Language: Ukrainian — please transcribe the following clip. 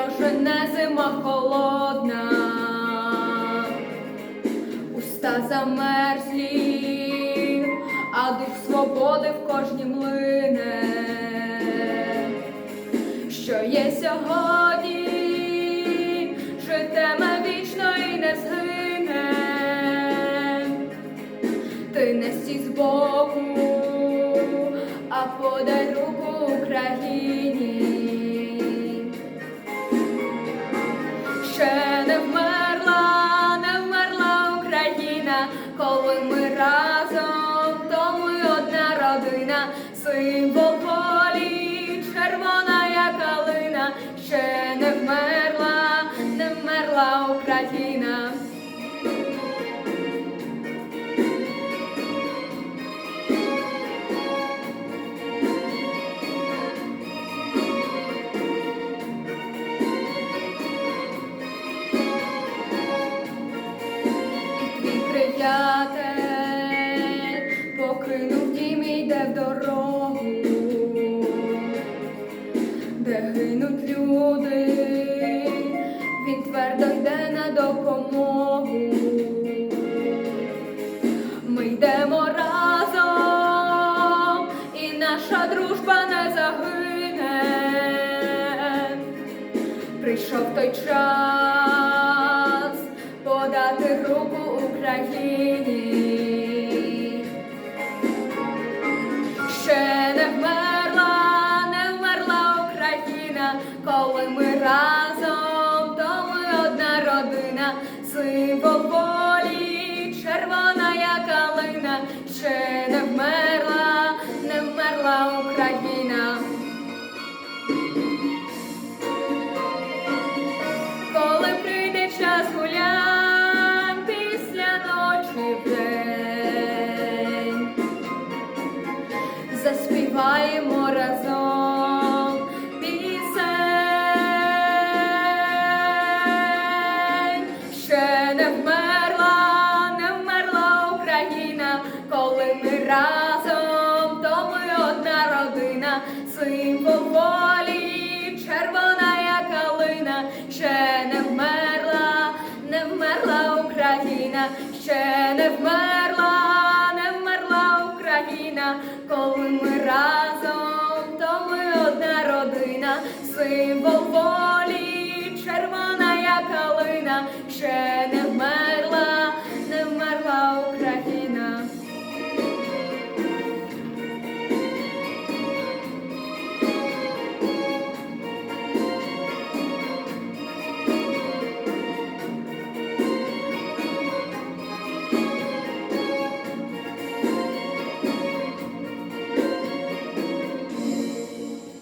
то вже не зима холодна, уста замерзлі, а дух свободи в кожній млине, що є сьогодні, житиме вічно і не згине, ти не сі з збоку, а подай руку Україні. Родина, символ волі, червона як калина, ще не вмерла, не вмерла Україна. Приятель покинув дім йде в дорогу, де гинуть люди, він твердо йде на допомогу. Ми йдемо разом, і наша дружба не загине. Прийшов той час подати руку Україні. Символ волі, червона як калина, ще не вмерла, не вмерла Україна. Коли прийде час гулянь після ночі в день, заспіваємо символ волі, червона калина, ще не вмерла, не вмерла Україна, ще не вмерла, не вмерла Україна, коли ми разом, то ми одна родина, символ волі, червона калина, ще